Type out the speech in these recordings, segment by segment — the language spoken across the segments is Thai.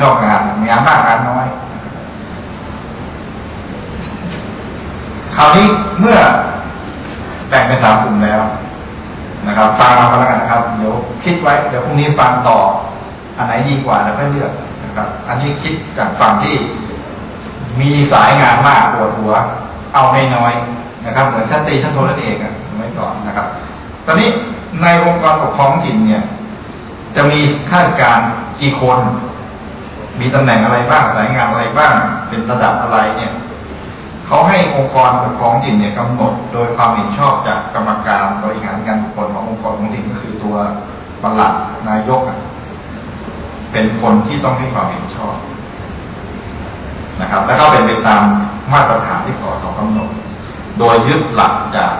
ชอบงานงานมากงานน้อย คราวนี้เมื่อแบ่งเป็นสามกลุ่มแล้ว นะครับ ฟังเอากันแล้วกันนะครับ เดี๋ยวคิดไว้ เดี๋ยวพรุ่งนี้ฟังต่อ อันไหนดีกว่าแล้วค่อยเลือกนะครับ อันนี้คิดจากฝั่งที่มีสายงานมากปวดหัว เอาน้อยนะครับ เหมือนชั้นตีชั้นโทนั่นเองอะไว้ก่อนนะครับ ตอนนี้ในองค์กรปกครองท้องถิ่นเนี่ย จะมีข้าราชการกี่คน มีตำแหน่งอะไรบ้างสายงานอะไรบ้าง เป็นระดับอะไรเนี่ยเขาให้องค์กรปกครองถิ่นเนี่ยกำหนดโดยความเห็นชอบจากกรรมการบริหารการบุคคลขององค์กรท้องถิ่นก็คือตัวประหลัดนายกเป็นคนที่ต้องให้ความเห็นชอบนะครับ แล้วก็เป็นไปตามมาตรฐานที่กสกำหนด โดยยึดหลักจาก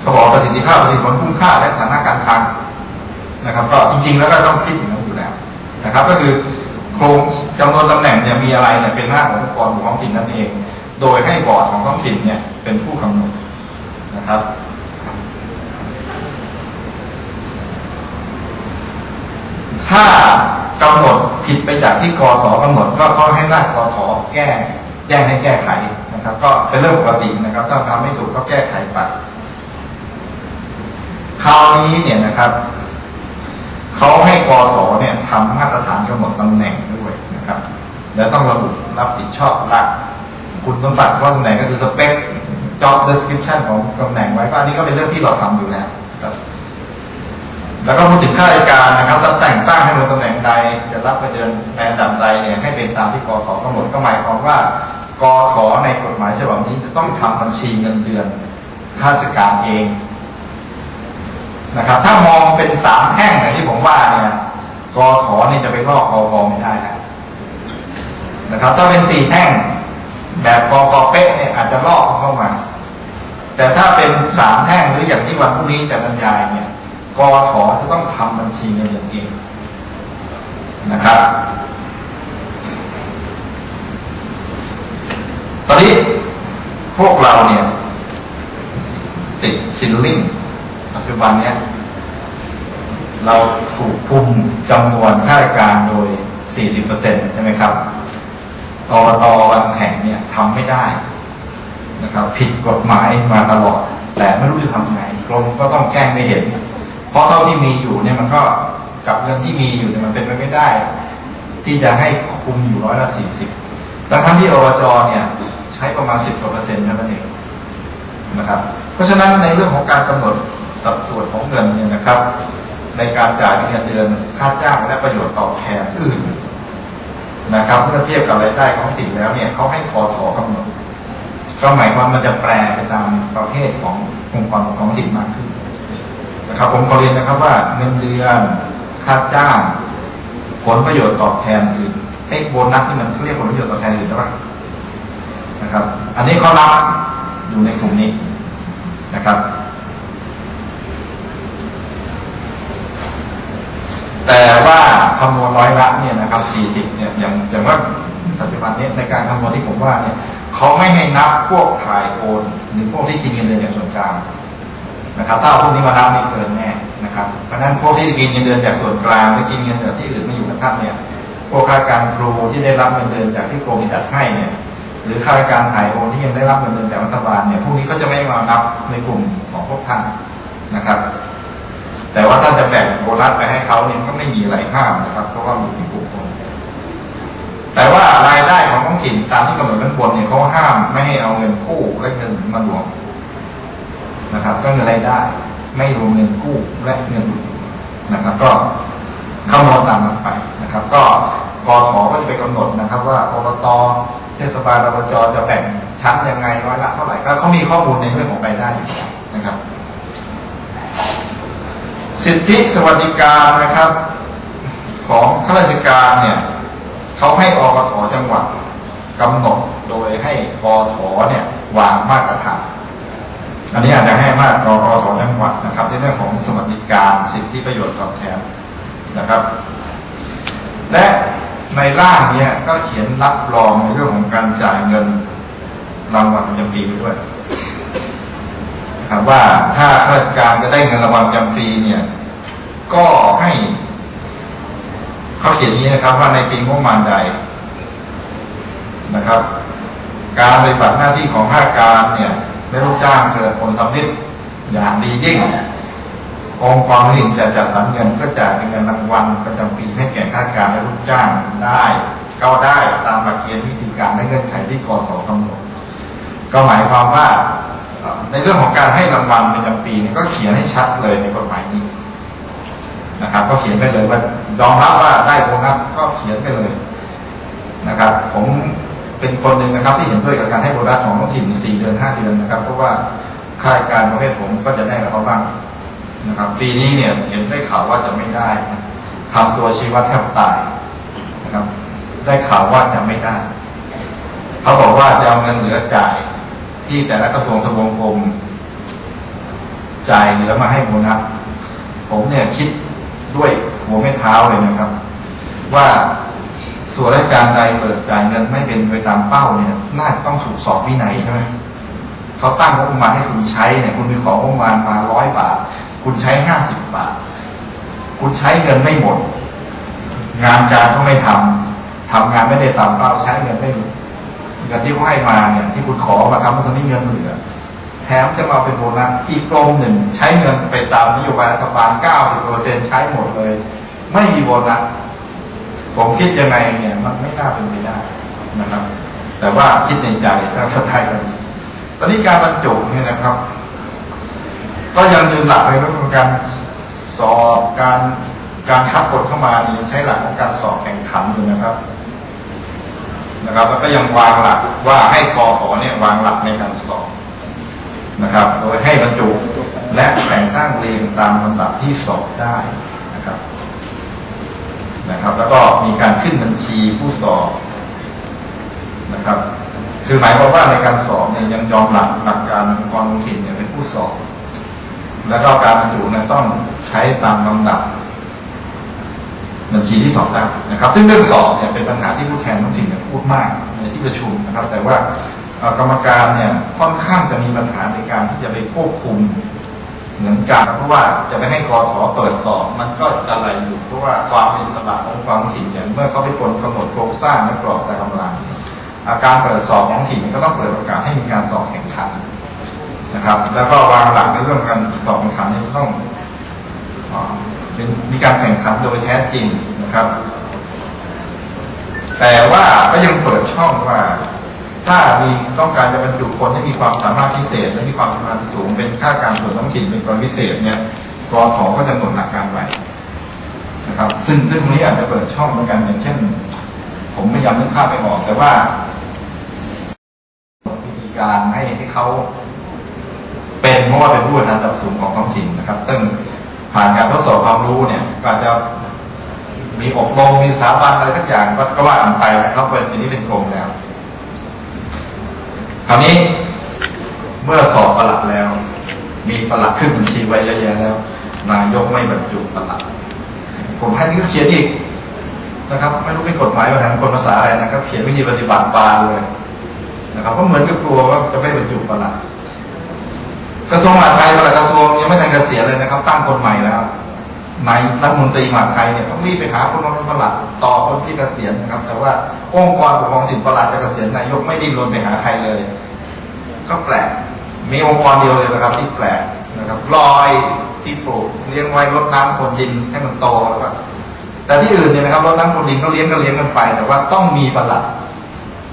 เขาบอกประสิทธิภาพประสิทธิผลคุ้มค่าและฐานะการคลังนะครับ ก็จริง ๆ แล้วก็ต้องคิดอย่างนั้นอยู่แล้วนะครับ ก็คือ โครงจำนวนตำแหน่งเนี่ยมีอะไรเนี่ยเป็นหน้าขององค์กรของท้องถิ่นนั่นเอง โดยให้บอร์ดของท้องถิ่นเนี่ยเป็นผู้กำหนดนะครับถ้ากำหนดผิดไปจากที่กสกำหนดก็ก็ให้หน้ากสแก้แจ้งให้แก้ไขนะครับ ก็เป็นเรื่องปกตินะครับ ถ้าทำไม่ถูกก็แก้ไขไปคราวนี้เนี่ยนะครับ เขาให้กอสเนี่ยทำมาตรฐานกำหนดตำแหน่งด้วยนะครับ แล้วต้องระบุรับผิดชอบหลัก คุณสมบัติว่าตำแหน่งก็คือสเปค job description ของตำแหน่งไว้ก็อันนี้ก็เป็นเรื่องที่เราทำอยู่แล้วครับ แล้วก็พูดถึงข้าราชการนะครับจะแต่งตั้งให้ลงตำแหน่งใดจะรับไปเดินในอันดับใดเนี่ยให้เป็นตามที่กอขกำหนดก็หมายความว่ากอขในกฎหมายฉบับนี้จะต้องทำบัญชีเงินเดือนข้าราชการเอง นะครับ ถ้ามองเป็นสามแท่งอย่างที่ผมว่าเนี่ยกอขนี่จะไปลอกกพไม่ได้นะนะครับ ถ้าเป็นสี่แท่งแบบกอกเป๊ะเนี่ยอาจจะลอกเข้ามา แต่ถ้าเป็นสามแท่งหรืออย่างที่วันพรุ่งนี้จะบรรยายเนี่ยกอถอจะต้องทำบัญชีเงินเดือนเองนะครับ ตอนนี้พวกเราเนี่ย ติดซิลลิง จจุบันเนี่ยเราถูกคุมจำนวนข้าราชการโดย 40%ใช่ไหมครับอบตบางแห่งเนี่ยทำไม่ได้นะครับ ผิดกฎหมายมาตลอด แต่ไม่รู้จะทำไงกรมก็ต้องแกล้งไม่เห็น เพราะเท่าที่มีอยู่เนี่ยมันก็กับเงินที่มีอยู่เนี่ยมันเป็นไปไม่ได้ ที่จะให้คุมอยู่ร้อยละสี่สิบทั้งที่อบจเนี่ย ใช้ประมาณสิบกว่าเปอร์เซ็นต์เท่านั้นเองนะครับ เพราะฉะนั้นในเรื่องของการกำหนด สัดส่วนของเงินเนี่ยนะครับ ในการจ่ายเงินเดือนค่าจ้างและประโยชน์ตอบแทนอื่นนะครับเมื่อเทียบกับรายได้ของสิ่งแล้วเนี่ยเขาให้คอถอกำหนดก็หมายความมันจะแปลไปตามประเภทขององค์กรปกครองท้องถิ่นมากขึ้นนะครับผมขอเรียนนะครับว่าเงินเดือนค่าจ้าง ผลประโยชน์ตอบแทนอื่นไอ้โบนัสนี่มันเขาเรียกผลประโยชน์ตอบแทนอื่นใช่ปะนะครับ อันนี้เขารับอยู่ในกลุ่มนี้นะครับ แต่ว่าคำนวณร้อยละเนี่ยนะครับ40เนี่ยอย่างอย่างว่าปัจจุบันนี้ในการคำนวณที่ผมว่าเนี่ยเขาไม่ให้นับพวกถ่ายโอนหรือพวกที่กินเงินเดือนจากส่วนกลางนะครับถ้าพวกนี้มานับนี่เกินแน่นะครับเพราะฉะนั้นพวกที่กินเงินเดือนจากส่วนกลางหรือกินเงินจากที่อื่นมาอยู่กับท่านเนี่ยพวกข้าราชการครูที่ได้รับเงินเดือนจากที่กรมจัดให้เนี่ยหรือข้าราชการถ่ายโอนที่ยังได้รับเงินเดือนจากรัฐบาลเนี่ยพวกนี้ก็จะไม่มานับในกลุ่มของพวกท่านนะครับ แต่ว่าถ้าจะแบ่งโบนัสไปให้เขาเนี่ยก็ไม่มีอะไรห้ามนะครับ เพราะว่าอยู่ในกลุ่มคนแต่ว่ารายได้ของท้องถิ่นตามที่กำหนดเบื้องบนเนี่ยเขาห้ามไม่ให้เอาเงินกู้และเงินมารวมนะครับ ก็เงินรายได้ไม่รวมเงินกู้และเงินนะครับ ก็คำนวณตามนั้นไปนะครับ ก็กทก็จะไปกำหนดนะครับ ว่าอบตเทศบาลอบจจะแบ่งชั้นยังไงร้อยละเท่าไหร่ก็เขามีข้อมูลในเรื่องของรายได้อยู่นะครับ สิทธิสวัสดิการนะครับ ของข้าราชการเนี่ยเขาให้อกทจังหวัดกำหนดโดยให้กทเนี่ย วางมาตรฐานอันนี้อาจจะให้มากกกสจังหวัดนะครับ ในเรื่องของสวัสดิการสิทธิประโยชน์ตอบแทนนะครับ และในร่างเนี้ยก็เขียนรับรองในเรื่องของการจ่ายเงินรางวัลประจำปีไปด้วย ครับว่าถ้าข้าราชการจะได้เงินรางวัลประจำปีเนี่ย ก็ให้เขาเขียนนี้นะครับ ว่าในปีงบประมาณใดนะครับ การปฏิบัติหน้าที่ของข้าราชการเนี่ยได้ลูกจ้างเกิดผลสำเร็จอย่างดียิ่งองค์กรผลิตจะจัดสรรเงินก็จ่ายเป็นเงินรางวัลประจำปีให้แก่ข้าราชการและลูกจ้างได้ ก็ได้ตามหลักเกณฑ์วิธีการและเงื่อนไขที่กสกำหนดก็หมายความว่า ในเรื่องของการให้รางวัลประจำปีเนี่ยก็เขียนให้ชัดเลยในกฎหมายนี้นะครับ ก็เขียนไปเลยว่ายอมรับว่าได้โบนัสก็เขียนไปเลยนะครับ ผมเป็นคนหนึ่งนะครับ ที่เห็นด้วยกับการให้โบนัสของท้องถิ่น4เดือน5เดือนนะครับ เพราะว่าข้าราชการประเภทผมก็จะได้กับเขาบ้างนะครับ ปีนี้เนี่ยเห็นได้ข่าวว่าจะไม่ได้นะทำตัวชีวัดแทบตายนะครับ ได้ข่าวว่าจะไม่ได้ เขาบอกว่าจะเอาเงินเหลือจ่าย ที่แต่ละกระทรวงทบวงกรมจ่ายเหลือมาให้โบนัสผมเนี่ยคิดด้วยหัวไม่เท้าเลยนะครับ ว่าส่วนราชการใดเปิดจ่ายเงินไม่เป็นไปตามเป้าเนี่ย น่าจะต้องถูกสอบวินัยใช่ไหมเขาตั้งงบประมาณให้คุณใช้เนี่ย คุณมีของงบประมาณมาร้อยบาท คุณใช้ห้าสิบบาท คุณใช้เงินไม่หมด งานการก็ไม่ทำทำงานไม่ได้ตามเป้าใช้เงินไม่หมด เงินที่เขาให้มาเนี่ยที่คุณขอมาทำมันตอนนี้เงินเหลือ แถมจะมาเป็นโบนัสอีกกรมหนึ่ง ใช้เงินไปตามนโยบายรัฐบาล 90%ใช้หมดเลย ไม่มีโบนัสผมคิดยังไงเนี่ยมันไม่น่าเป็นไปได้นะครับ แต่ว่าคิดในใจถ้าสุดท้ายก็ดีตอนนี้การบรรจุเนี่ยนะครับ ก็ยังยืนหลักในเรื่องของการสอบการการคัดกฎเข้ามานี่ใช้หลักของการสอบแข่งขันอยู่นะครับ นะครับ แล้วก็ยังวางหลักว่าให้กอขอเนี่ยวางหลักในการสอบนะครับ โดยให้บรรจุและแต่งตั้งเรียงตามลำดับที่สอบได้นะครับ นะครับ แล้วก็มีการขึ้นบัญชีผู้สอบนะครับคือหมายความว่าในการสอบเนี่ยยังยอมหลักหลักการองค์กรท้องถิ่นเนี่ยเป็นผู้สอบ แล้วก็การบรรจุเนี่ยต้องใช้ตามลำดับ บัญชีที่สอบได้นะครับซึ่งเรื่องสอบเนี่ยเป็นปัญหาที่ผู้แทนท้องถิ่นเนี่ยพูดมากในที่ประชุมนะครับ แต่ว่ากรรมการเนี่ยค่อนข้างจะมีปัญหาในการที่จะไปควบคุมเหมือนกันเพราะว่าจะไปให้กอถอเปิดสอบมันก็อะไรอยู่เพราะว่าความเป็นสระของความถิ่นเนี่ยเมื่อเขาไปกำหนดโครงสร้างและกรอบการกำลังอาการเปิดสอบของถิ่นก็ต้องเปิดโอกาสให้มีการสอบแข่งขันนะครับ แล้วก็วางหลักในเรื่องการสอบแข่งขันนี่ต้อง เป็นมีการแข่งขันโดยแท้จริงนะครับ แต่ว่าก็ยังเปิดช่องว่า ถ้ามีต้องการจะบรรจุคนที่มีความสามารถพิเศษ และมีความชำนาญสูงเป็นข้าการส่วนท้องถิ่นเป็นกรณีพิเศษเนี่ยกรอถอก็จะกำหนดหลักการไว้นะครับ ซึ่งซึ่งตรงนี้อาจจะเปิดช่องเหมือนกันอย่างเช่น ผมไม่ย้ำนึกภาพไม่ออกแต่ว่าวิธีการให้ให้เขาเป็นเพราะว่าเป็นผู้บริหารระดับสูงของท้องถิ่นนะครับซึ่ง ผ่านการทดสอบความรู้เนี่ยก็จะมีอบรมมีสถาบันอะไรสักอย่างก็ก็ว่ากันไปนะครับเป็นอันนี้เป็นโกรมแล้ว คราวนี้เมื่อสอบประหลัดแล้ว มีประหลัดขึ้นบัญชีไว้เยอะแยะแล้ว นายกไม่บรรจุประหลัดผมให้นี่ก็เขียนอีกนะครับ ไม่รู้เป็นกฎหมายแบบไหนกฎภาษาอะไรนะครับ เขียนวิธีปฏิบัติบานเลยนะครับก็เหมือนกับกลัวว่าจะไม่บรรจุประหลัดกระทรวงมหาดไทยประหลัด ไม่ทันเกษียณเลยนะครับ ตั้งคนใหม่แล้วนายรัฐมนตรีมหาไทยเนี่ยต้องรีบไปหาคนมาเป็นประหลัดต่อคนที่เกษียณนะครับ แต่ว่าองค์กรปกครองถิ่นประหลัดจะเกษียณนายกไม่ดิ้นรนไปหาใครเลย ก็แปลกมีองค์กรเดียวเลยนะครับ ที่แปลกนะครับลอยที่ปลูกเลี้ยงไว้รดน้ำคนดินให้มันโตแล้วก็แต่ที่อื่นเนี่ยนะครับรดน้ำคนดินก็เลี้ยงก็เลี้ยงกันไป แต่ว่าต้องมีประหลัด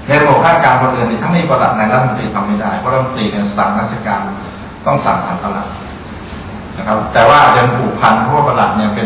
ในระบบราชการคนอื่นนี่ถ้าไม่มีประหลัดนายรัฐมนตรีทำไม่ได้เพราะรัฐมนตรีเนี่ยสั่งราชการต้องสั่งผ่านประหลัด นะครับ แต่ว่ายังผูกพันเพราะว่าประหลัดเนี่ยเป็น